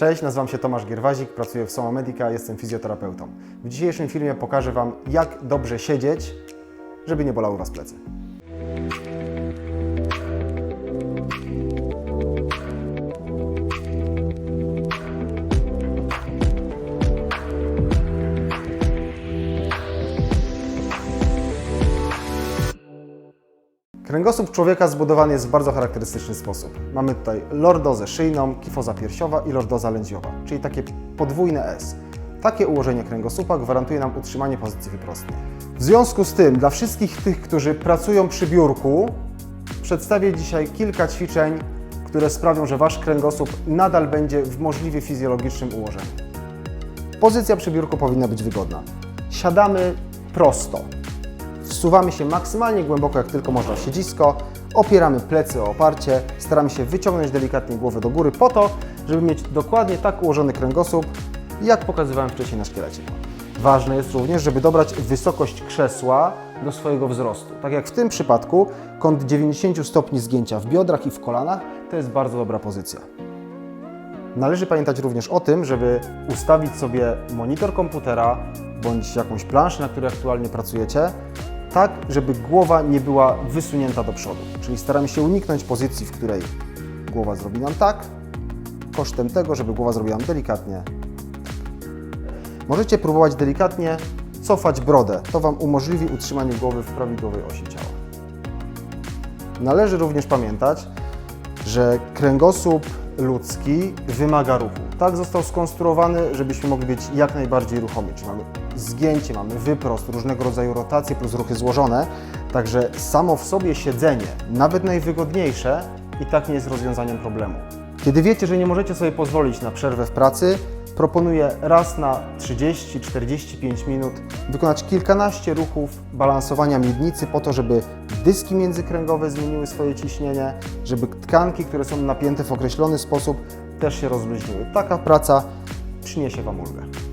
Cześć, nazywam się Tomasz Gierwazik, pracuję w Soma Medica, jestem fizjoterapeutą. W dzisiejszym filmie pokażę Wam, jak dobrze siedzieć, żeby nie bolały Was plecy. Kręgosłup człowieka zbudowany jest w bardzo charakterystyczny sposób. Mamy tutaj lordozę szyjną, kifoza piersiowa i lordoza lędźwiowa, czyli takie podwójne S. Takie ułożenie kręgosłupa gwarantuje nam utrzymanie pozycji wyprostnej. W związku z tym, dla wszystkich tych, którzy pracują przy biurku, przedstawię dzisiaj kilka ćwiczeń, które sprawią, że Wasz kręgosłup nadal będzie w możliwie fizjologicznym ułożeniu. Pozycja przy biurku powinna być wygodna. Siadamy prosto. Wsuwamy się maksymalnie głęboko, jak tylko można w siedzisko, opieramy plecy o oparcie, staramy się wyciągnąć delikatnie głowę do góry po to, żeby mieć dokładnie tak ułożony kręgosłup, jak pokazywałem wcześniej na szkielecie. Ważne jest również, żeby dobrać wysokość krzesła do swojego wzrostu. Tak jak w tym przypadku, kąt 90 stopni zgięcia w biodrach i w kolanach to jest bardzo dobra pozycja. Należy pamiętać również o tym, żeby ustawić sobie monitor komputera bądź jakąś planszę, na której aktualnie pracujecie, tak, żeby głowa nie była wysunięta do przodu. Czyli staramy się uniknąć pozycji, w której głowa zrobi nam tak, kosztem tego, żeby głowa zrobiła nam delikatnie. Możecie próbować delikatnie cofać brodę. To Wam umożliwi utrzymanie głowy w prawidłowej osi ciała. Należy również pamiętać, że kręgosłup ludzki wymaga ruchu. Tak został skonstruowany, żebyśmy mogli być jak najbardziej ruchomi. Czyli mamy zgięcie, mamy wyprost, różnego rodzaju rotacje plus ruchy złożone. Także samo w sobie siedzenie, nawet najwygodniejsze, i tak nie jest rozwiązaniem problemu. Kiedy wiecie, że nie możecie sobie pozwolić na przerwę w pracy, proponuję raz na 30-45 minut wykonać kilkanaście ruchów balansowania miednicy po to, żeby dyski międzykręgowe zmieniły swoje ciśnienie, żeby tkanki, które są napięte w określony sposób, też się rozluźniły. Taka praca przyniesie Wam ulgę.